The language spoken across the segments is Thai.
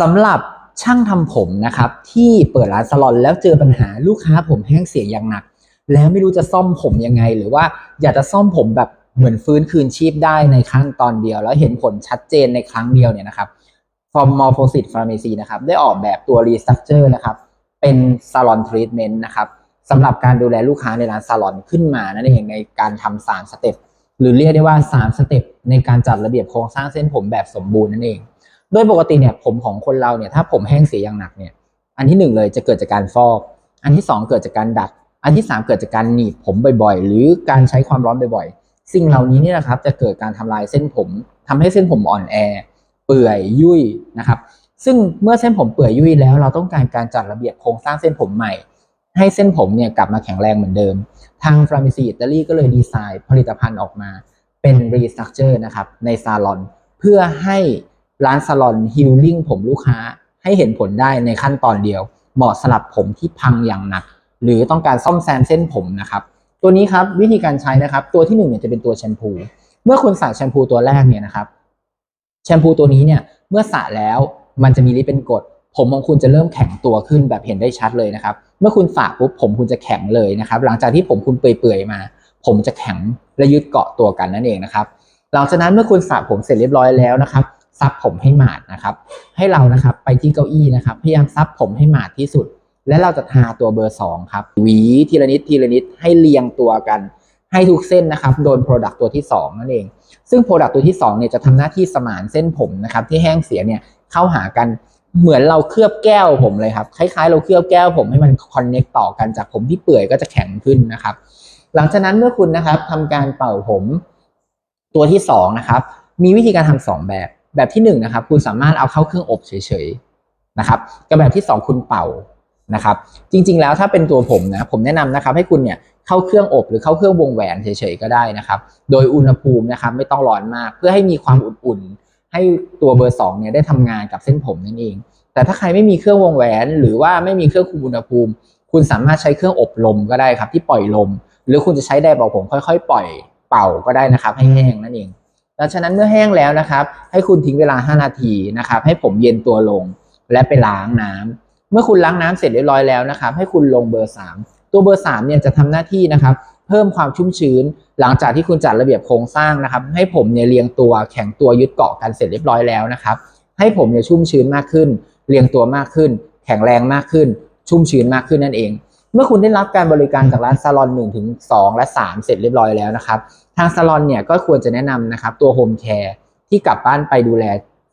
สำหรับช่างทำผมนะครับที่เปิดร้านซาลอนแล้วเจอปัญหาลูกค้าผมแห้งเสียอย่างหนัก แล้วไม่รู้จะซ่อมผมยังไง หรือว่าอยากจะซ่อมผมแบบเหมือนฟื้นคืนชีพได้ในขั้นตอนเดียว แล้วเห็นผลชัดเจนในครั้งเดียวเนี่ยนะครับ From m o r p h o s i s Pharmacy นะครับได้ออกแบบตัว Restructure นะครับเป็น Salon Treatment นะครับสำหรับการดูแลลูกค้าในร้านซาลอนขึ้นมานั่นเองในการทำสามสเต็ปหรือเรียกได้ว่า 3 สเต็ปในการจัดระเบียบโครงสร้างเส้นผมแบบสมบูรณ์นั่นเอง โดยปกติเนี่ยผมของคนเราเนี่ยถ้าผมแห้งเสียอย่างหนักเนี่ย อันที่หนึ่งเลยจะเกิดจากการฟอก อันที่สองเกิดจากการดัด อันที่สามเกิดจากการหนีบผมบ่อยๆ หรือการใช้ความร้อนบ่อยๆ สิ่งเหล่านี้เนี่ยนะครับจะเกิดการทำลายเส้นผมทำให้เส้นผมอ่อนแอ เปื่อยยุ่ยนะครับ ซึ่งเมื่อเส้นผมเปื่อยยุ่ยแล้ว เราต้องการการจัดระเบียบโครงสร้างเส้นผมใหม่ ให้เส้นผมเนี่ยกลับมาแข็งแรงเหมือนเดิม ทางฟรามิซีอิตาลีก็เลยดีไซน์ผลิตภัณฑ์ออกมา เป็น Restructure นะครับในซาลอน เพื่อให้ ร้านซาลอนฮิลลิ่งผมลูกค้าให้เห็นผลได้ในขั้นตอนเดียว เหมาะสำหรับผมที่พังอย่างหนัก หรือต้องการซ่อมแซมเส้นผมนะครับตัวนี้ครับวิธีการใช้นะครับ ตัวที่หนึ่งเนี่ยจะเป็นตัวแชมพู เมื่อคุณใส่แชมพูตัวแรกเนี่ยนะครับ แชมพูตัวนี้เนี่ยเมื่อสระแล้วมันจะมีฤทธิ์เป็นกรดผมของคุณจะเริ่มแข็งตัวขึ้นแบบเห็นได้ชัดเลยนะครับ เมื่อคุณสระปุ๊บผมคุณจะแข็งเลยนะครับ หลังจากที่ผมคุณเปื่อยๆมา ผมจะแข็งและยึดเกาะตัวกันนั่นเองนะครับ หลังจากนั้นเมื่อคุณสระผมเสร็จเรียบร้อยแล้วนะครับ ซับผมให้หมาดนะครับ ให้เรานะครับไปที่เก้าอี้นะครับ พยายามซับผมให้หมาดที่สุด และเราจะทาตัวเบอร์สองครับหวีทีละนิดทีละนิดให้เรียงตัวกัน ให้ทุกเส้นนะครับโดนโปรดักต์ตัวที่สองนั่นเอง ซึ่งโปรดักต์ตัวที่2เนี่ยจะทำหน้าที่สมานเส้นผมนะครับที่แห้งเสียเนี่ยเข้าหากันเหมือนเราเคลือบแก้วผมเลยครับ คล้ายๆ เราเคลือบแก้วผมให้มันคอนเน็กต่อกันจากผมที่เปื่อยก็จะแข็งขึ้นนะครับ หลังจากนั้นเมื่อคุณนะครับทำการเป่าผมตัวที่2นะครับ มีวิธีการทำสองแบบ แบบที่1นงนะครับคุณสามารถเอาเข้าเครื่องอบเฉยๆนะครับกับแบบที่ 2 คุณเป่านะครับ จริงๆแล้วถ้าเป็นตัวผมนะผมแนะนำนะครับ ให้คุณเนี่ยเข้าเครื่องอบหรือเข้าเครื่องวงแหวนเฉยๆก็ได้นะครับ โดยอุณหภูมินะครับไม่ต้องร้อนมาก เพื่อให้มีความอุ่นๆ ให้ตัวเบอร์สองเนี่ยได้ทำงานกับเส้นผมนั่นเอง แต่ถ้าใครไม่มีเครื่องวงแหวน หรือว่าไม่มีเครื่องคุมอุณหภูมิ คุณสามารถใช้เครื่องอบลมก็ได้ครับที่ปล่อยลม หรือคุณจะใช้ไดร์เป่าผมค่อย ๆ ปล่อยเป่าก็ได้นะครับ ให้แห้งนั่นเอง ดังนั้นเมื่อแห้งแล้วนะครับ ให้คุณทิ้งเวลา 5 นาทีนะครับ ให้ผมเย็นตัวลงและไปล้างน้ำเมื่อคุณล้างน้ำเสร็จเรียบร้อยแล้วนะครับ ให้คุณลงเบอร์ 3 ตัวเบอร์ 3 เนี่ยจะทำหน้าที่นะครับ เพิ่มความชุ่มชื้น หลังจากที่คุณจัดระเบียบโครงสร้างนะครับ ให้ผมเนี่ยเรียงตัวแข็งตัวยึดเกาะกันเสร็จเรียบร้อยแล้วนะครับ ให้ผมเนี่ยชุ่มชื้นมากขึ้น เรียงตัวมากขึ้น แข็งแรงมากขึ้น ชุ่มชื้นมากขึ้นนั่นเอง เมื่อคุณได้รับการบริการจากร้านซาลอน1ถึง2และ 3 เสร็จเรียบร้อยแล้วนะครับ ทางซาลอนเนี่ยก็ควรจะแนะนำนะครับ ตัวโฮมแคร์ที่กลับบ้านไปดูแล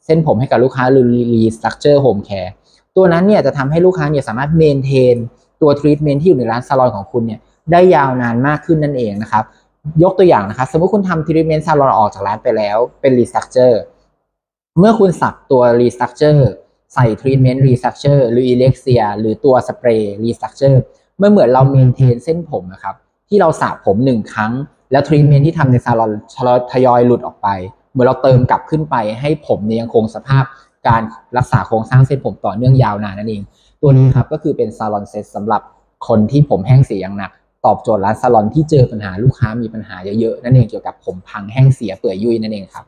เส้นผมให้กับลูกค้าหรือรีสตรัคเจอร์โฮมแคร์ตัวนั้นเนี่ยจะทำให้ลูกค้าเนี่ยสามารถเมนเทนตัวทรีทเมนที่อยู่ในร้านซาลอนของคุณเนี่ยได้ยาวนานมากขึ้นนั่นเองนะครับ ยกตัวอย่างนะครับสมมติคุณทำทรีทเมนต์ซาลอนออกจากร้านไปแล้วเป็นรีสตรัคเจอร์เมื่อคุณสับตัวรีสตรัคเจอร์ใส่ทรีทเมนต์รีสตรัคเจอร์หรืออิเล็กเซียหรือตัวสเปรย์รีสตรัคเจอร์ เมื่อเหมือนเราเมนเทนเส้นผมนะครับ ที่เราสระผมหนึ่งครั้ง แล้วทรีทเมนต์ที่ทำในซาลอนทยอยหลุดออกไป เหมือนเราเติมกลับขึ้นไปให้ผมเนี่ยยังคงสภาพการรักษาโครงสร้างเส้นผมต่อเนื่องยาวนานนั่นเอง ตัวนี้ครับก็คือเป็นซาลอนเซตสำหรับคนที่ผมแห้งเสียอย่างหนัก ตอบโจทย์ร้านซาลอนที่เจอปัญหาลูกค้ามีปัญหาเยอะๆนั่นเองเกี่ยวกับผมพังแห้งเสียเปื่อยยุ่ยนั่นเองครับ